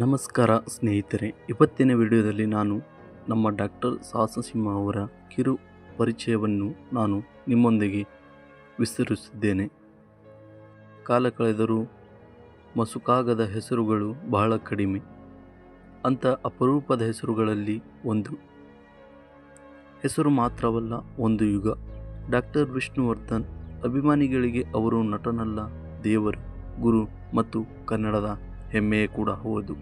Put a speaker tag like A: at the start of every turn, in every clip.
A: ನಮಸ್ಕಾರ ಸ್ನೇಹಿತರೆ, ಇವತ್ತಿನ ವಿಡಿಯೋದಲ್ಲಿ ನಾನು ನಮ್ಮ ಡಾಕ್ಟರ್ ಸಾಹಸಸಿಂಹ ಅವರ ಕಿರು ಪರಿಚಯವನ್ನು ನಾನು ನಿಮ್ಮೊಂದಿಗೆ ವಿಸ್ತರಿಸಿದ್ದೇನೆ ಕಾಲ ಕಳೆದರೂ ಮಸುಕಾಗದ ಹೆಸರುಗಳು ಬಹಳ ಕಡಿಮೆ. ಅಂಥ ಅಪರೂಪದ ಹೆಸರುಗಳಲ್ಲಿ ಒಂದು. ಹೆಸರು ಮಾತ್ರವಲ್ಲ, ಒಂದು ಯುಗ. ಡಾಕ್ಟರ್ ವಿಷ್ಣುವರ್ಧನ್, ಅಭಿಮಾನಿಗಳಿಗೆ ಅವರು ನಟನಲ್ಲ, ದೇವರು, ಗುರು ಮತ್ತು ಕನ್ನಡದ ಹೆಮ್ಮೆಯೇ ಕೂಡ ಹೌದು.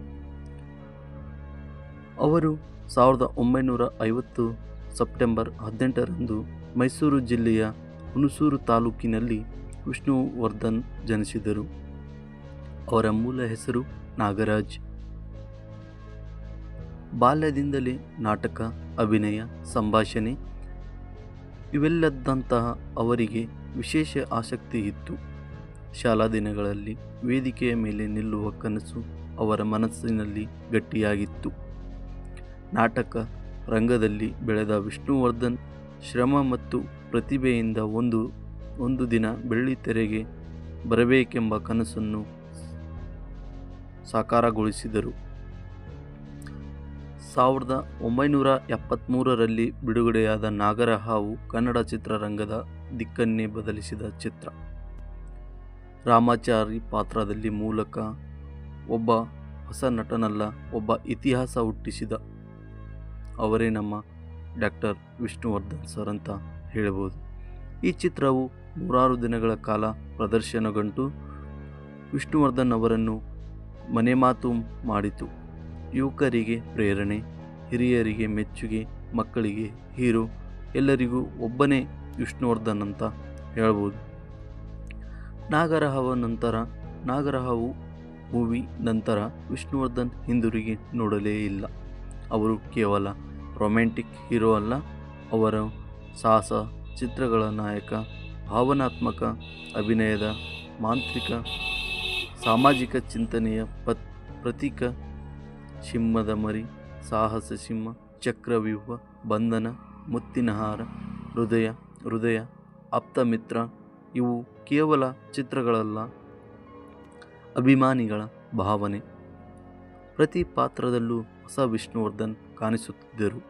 A: ಅವರು ಸಾವಿರದ ಒಂಬೈನೂರ ಐವತ್ತು ಸೆಪ್ಟೆಂಬರ್ ಹದಿನೆಂಟರಂದು ಮೈಸೂರು ಜಿಲ್ಲೆಯ ಹುಣಸೂರು ತಾಲೂಕಿನಲ್ಲಿ ವಿಷ್ಣುವರ್ಧನ್ ಜನಿಸಿದರು. ಅವರ ಮೂಲ ಹೆಸರು ನಾಗರಾಜ್. ಬಾಲ್ಯದಿಂದಲೇ ನಾಟಕ, ಅಭಿನಯ, ಸಂಭಾಷಣೆ ಇವೆಲ್ಲದಂತಹ ಅವರಿಗೆ ವಿಶೇಷ ಆಸಕ್ತಿ ಇತ್ತು. ಶಾಲಾ ದಿನಗಳಲ್ಲಿ ವೇದಿಕೆಯ ಮೇಲೆ ನಿಲ್ಲುವ ಕನಸು ಅವರ ಮನಸ್ಸಿನಲ್ಲಿ ಗಟ್ಟಿಯಾಗಿತ್ತು. ನಾಟಕ ರಂಗದಲ್ಲಿ ಬೆಳೆದ ವಿಷ್ಣುವರ್ಧನ್ ಶ್ರಮ ಮತ್ತು ಪ್ರತಿಭೆಯಿಂದ ಒಂದು ಒಂದು ದಿನ ಬೆಳ್ಳಿ ತೆರೆಗೆ ಬರಬೇಕೆಂಬ ಕನಸನ್ನು ಸಾಕಾರಗೊಳಿಸಿದರು. ಸಾವಿರದ ಒಂಬೈನೂರ ಎಪ್ಪತ್ತ್ಮೂರರಲ್ಲಿ ಬಿಡುಗಡೆಯಾದ ನಾಗರಹಾವು ಕನ್ನಡ ಚಿತ್ರರಂಗದ ದಿಕ್ಕನ್ನೇ ಬದಲಿಸಿದ ಚಿತ್ರ. ರಾಮಾಚಾರಿ ಪಾತ್ರದಲ್ಲಿ ಮೂಲಕ ಒಬ್ಬ ಹೊಸ ನಟನಲ್ಲ, ಒಬ್ಬ ಇತಿಹಾಸ ಹುಟ್ಟಿಸಿದ ಅವರೇ ನಮ್ಮ ಡಾಕ್ಟರ್ ವಿಷ್ಣುವರ್ಧನ್ ಸರ್ ಅಂತ ಹೇಳ್ಬೋದು. ಈ ಚಿತ್ರವು ನೂರಾರು ದಿನಗಳ ಕಾಲ ಪ್ರದರ್ಶನಗಂಟು ವಿಷ್ಣುವರ್ಧನ್ ಅವರನ್ನು ಮನೆ ಮಾತು ಮಾಡಿತು. ಯುವಕರಿಗೆ ಪ್ರೇರಣೆ, ಹಿರಿಯರಿಗೆ ಮೆಚ್ಚುಗೆ, ಮಕ್ಕಳಿಗೆ ಹೀರೋ, ಎಲ್ಲರಿಗೂ ಒಬ್ಬನೇ ವಿಷ್ಣುವರ್ಧನ್ ಅಂತ ಹೇಳ್ಬೋದು. ನಾಗರಹಾವ ನಂತರ, ನಾಗರಹವು ಮೂವಿ ನಂತರ ವಿಷ್ಣುವರ್ಧನ್ ಹಿಂದಿರುಗಿ ನೋಡಲೇ ಇಲ್ಲ. ಅವರು ಕೇವಲ ರೊಮ್ಯಾಂಟಿಕ್ ಹೀರೋ ಅಲ್ಲ, ಅವರ ಸಾಹಸ, ಚಿತ್ರಗಳ ನಾಯಕ, ಭಾವನಾತ್ಮಕ ಅಭಿನಯದ ಮಾಂತ್ರಿಕ, ಸಾಮಾಜಿಕ ಚಿಂತನೆಯ ಪತ್, ಪ್ರತೀಕ ಸಿಂಹದ ಮರಿ, ಸಾಹಸ ಸಿಂಹ, ಚಕ್ರವ್ಯೂಹ, ಬಂಧನ ಮುತ್ತಿನಹಾರ ಹೃದಯ ಹೃದಯ ಆಪ್ತಮಿತ್ರ ಇವು ಕೇವಲ ಚಿತ್ರಗಳಲ್ಲ, ಅಭಿಮಾನಿಗಳ ಭಾವನೆ. ಪ್ರತಿ ಪಾತ್ರದಲ್ಲೂ ಹೊಸ ವಿಷ್ಣುವರ್ಧನ್ ಕಾಣಿಸುತ್ತಿದ್ದರು.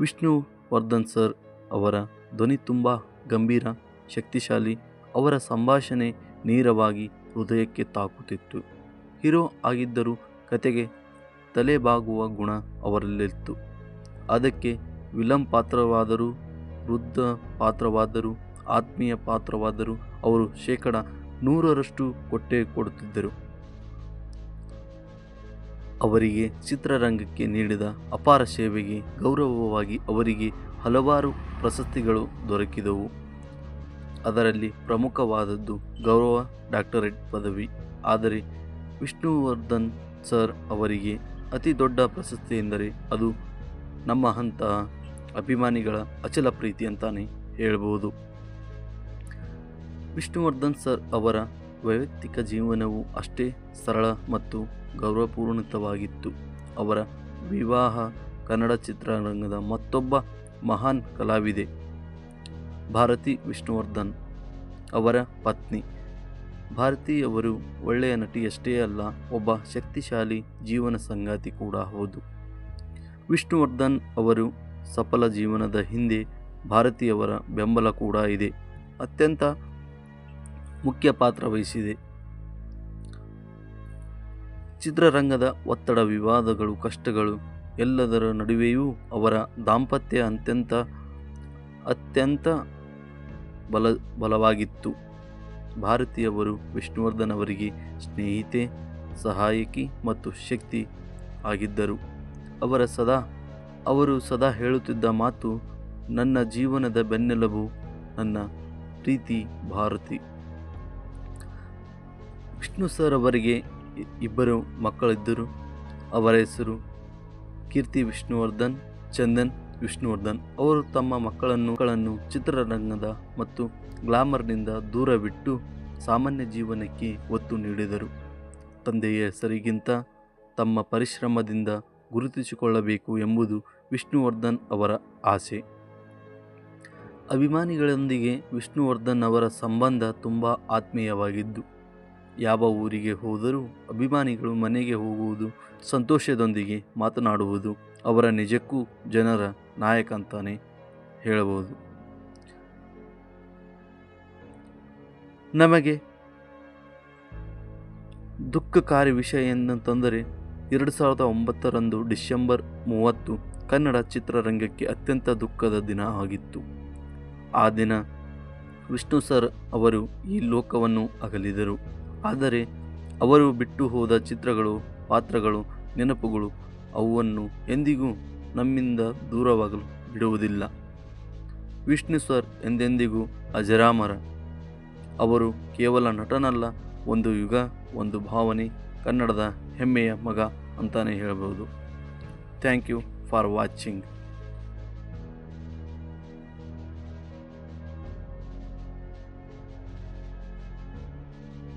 A: ವಿಷ್ಣುವರ್ಧನ್ ಸರ್ ಅವರ ಧ್ವನಿ ತುಂಬ ಗಂಭೀರ, ಶಕ್ತಿಶಾಲಿ, ಅವರ ಸಂಭಾಷಣೆ ನೇರವಾಗಿ ಹೃದಯಕ್ಕೆ ತಾಕುತ್ತಿತ್ತು. ಹೀರೋ ಆಗಿದ್ದರೂ ಕತೆಗೆ ತಲೆಬಾಗುವ ಗುಣ ಅವರಲ್ಲಿತ್ತು. ಅದಕ್ಕೆ ವಿಲಂ ಪಾತ್ರವಾದರೂ, ವೃದ್ಧ ಪಾತ್ರವಾದರೂ ಆತ್ಮೀಯ ಪಾತ್ರವಾದರೂ ಅವರು ಶೇಕಡ ನೂರರಷ್ಟು ಕೊಟ್ಟೇ ಕೊಡುತ್ತಿದ್ದರು. ಅವರಿಗೆ ಚಿತ್ರರಂಗಕ್ಕೆ ನೀಡಿದ ಅಪಾರ ಸೇವೆಗೆ ಗೌರವವಾಗಿ ಅವರಿಗೆ ಹಲವಾರು ಪ್ರಶಸ್ತಿಗಳು ದೊರಕಿದವು. ಅದರಲ್ಲಿ ಪ್ರಮುಖವಾದದ್ದು ಗೌರವ ಡಾಕ್ಟರೇಟ್ ಪದವಿ. ಆದರೆ ವಿಷ್ಣುವರ್ಧನ್ ಸರ್ ಅವರಿಗೆ ಅತಿ ದೊಡ್ಡ ಪ್ರಶಸ್ತಿ ಎಂದರೆ ಅದು ನಮ್ಮ ಅಂತಹ ಅಭಿಮಾನಿಗಳ ಅಚಲ ಪ್ರೀತಿ ಅಂತಾನೆ ಹೇಳ್ಬೋದು. ವಿಷ್ಣುವರ್ಧನ್ ಸರ್ ಅವರ ವೈಯಕ್ತಿಕ ಜೀವನವು ಅಷ್ಟೇ ಸರಳ ಮತ್ತು ಗೌರವಪೂರ್ಣಿತವಾಗಿತ್ತು. ಅವರ ವಿವಾಹ ಕನ್ನಡ ಚಿತ್ರರಂಗದ ಮತ್ತೊಬ್ಬ ಮಹಾನ್ ಕಲಾವಿದೆ ಭಾರತಿ ವಿಷ್ಣುವರ್ಧನ್ ಅವರ ಪತ್ನಿ. ಭಾರತಿಯವರು ಒಳ್ಳೆಯ ನಟಿಯಷ್ಟೇ ಅಲ್ಲ, ಒಬ್ಬ ಶಕ್ತಿಶಾಲಿ ಜೀವನ ಸಂಗಾತಿ ಕೂಡ ಹೌದು. ವಿಷ್ಣುವರ್ಧನ್ ಅವರು ಸಫಲ ಜೀವನದ ಹಿಂದೆ ಭಾರತಿಯವರ ಬೆಂಬಲ ಕೂಡ ಇದೆ. ಅತ್ಯಂತ ಮುಖ್ಯ ಪಾತ್ರ ವಹಿಸಿದೆ. ಚಿತ್ರರಂಗದ ಒತ್ತಡ, ವಿವಾದಗಳು, ಕಷ್ಟಗಳು ಎಲ್ಲದರ ನಡುವೆಯೂ ಅವರ ದಾಂಪತ್ಯ ಅತ್ಯಂತ ಅತ್ಯಂತ ಬಲ, ಬಲವಾಗಿತ್ತು. ಭಾರತೀಯವರು ವಿಷ್ಣುವರ್ಧನ್ ಅವರಿಗೆ ಸ್ನೇಹಿತೆ, ಸಹಾಯಕಿ ಮತ್ತು ಶಕ್ತಿ ಆಗಿದ್ದರು. ಅವರ ಸದಾ, ಅವರು ಸದಾ ಹೇಳುತ್ತಿದ್ದ ಮಾತು, ನನ್ನ ಜೀವನದ ಬೆನ್ನೆಲುಬು, ನನ್ನ ಪ್ರೀತಿ ಭಾರತಿ. ವಿಷ್ಣು ಸರ್ ಅವರಿಗೆ ಇಬ್ಬರು ಮಕ್ಕಳಿದ್ದರು. ಅವರ ಹೆಸರು ಕೀರ್ತಿ ವಿಷ್ಣುವರ್ಧನ್, ಚಂದನ್ ವಿಷ್ಣುವರ್ಧನ್. ಅವರು ತಮ್ಮ ಮಕ್ಕಳನ್ನು ಮಕ್ಕಳನ್ನು ಚಿತ್ರರಂಗದ ಮತ್ತು ಗ್ಲಾಮರ್ನಿಂದ ದೂರವಿಟ್ಟು ಸಾಮಾನ್ಯ ಜೀವನಕ್ಕೆ ಒತ್ತು ನೀಡಿದರು. ತಂದೆಯ ಹೆಸರಿಗಿಂತ ತಮ್ಮ ಪರಿಶ್ರಮದಿಂದ ಗುರುತಿಸಿಕೊಳ್ಳಬೇಕು ಎಂಬುದು ವಿಷ್ಣುವರ್ಧನ್ ಅವರ ಆಸೆ. ಅಭಿಮಾನಿಗಳೊಂದಿಗೆ ವಿಷ್ಣುವರ್ಧನ್ ಅವರ ಸಂಬಂಧ ತುಂಬ ಆತ್ಮೀಯವಾಗಿದ್ದು ಯಾವ ಊರಿಗೆ ಹೋದರೂ ಅಭಿಮಾನಿಗಳು ಮನೆಗೆ ಹೋಗುವುದು ಸಂತೋಷದೊಂದಿಗೆ ಮಾತನಾಡುವುದು ಅವರ ನಿಜಕ್ಕೂ ಜನರ ನಾಯಕ ಅಂತಾನೆ ಹೇಳಬಹುದು. ನಮಗೆ ದುಃಖಕಾರಿ ವಿಷಯ ಏನಂತಂದರೆ ಎರಡು ಸಾವಿರದ ಒಂಬತ್ತರಂದು ಡಿಸೆಂಬರ್ ಮೂವತ್ತು ಕನ್ನಡ ಚಿತ್ರರಂಗಕ್ಕೆ ಅತ್ಯಂತ ದುಃಖದ ದಿನ ಆಗಿತ್ತು. ಆ ದಿನ ವಿಷ್ಣು ಸರ್ ಅವರು ಈ ಲೋಕವನ್ನು ಅಗಲಿದರು. ಆದರೆ ಅವರು ಬಿಟ್ಟು ಹೋದ ಚಿತ್ರಗಳು, ಪಾತ್ರಗಳು, ನೆನಪುಗಳು ಅವನ್ನು ಎಂದಿಗೂ ನಮ್ಮಿಂದ ದೂರವಾಗಲು ಬಿಡುವುದಿಲ್ಲ. ವಿಷ್ಣು ಸರ್ ಎಂದೆಂದಿಗೂ ಅಜರಾಮರ. ಅವರು ಕೇವಲ ನಟನಲ್ಲ, ಒಂದು ಯುಗ, ಒಂದು ಭಾವನೆ, ಕನ್ನಡದ ಹೆಮ್ಮೆಯ ಮಗ ಅಂತಾನೆ ಹೇಳಬಹುದು ಥ್ಯಾಂಕ್ ಯು ಫಾರ್ ವಾಚಿಂಗ್.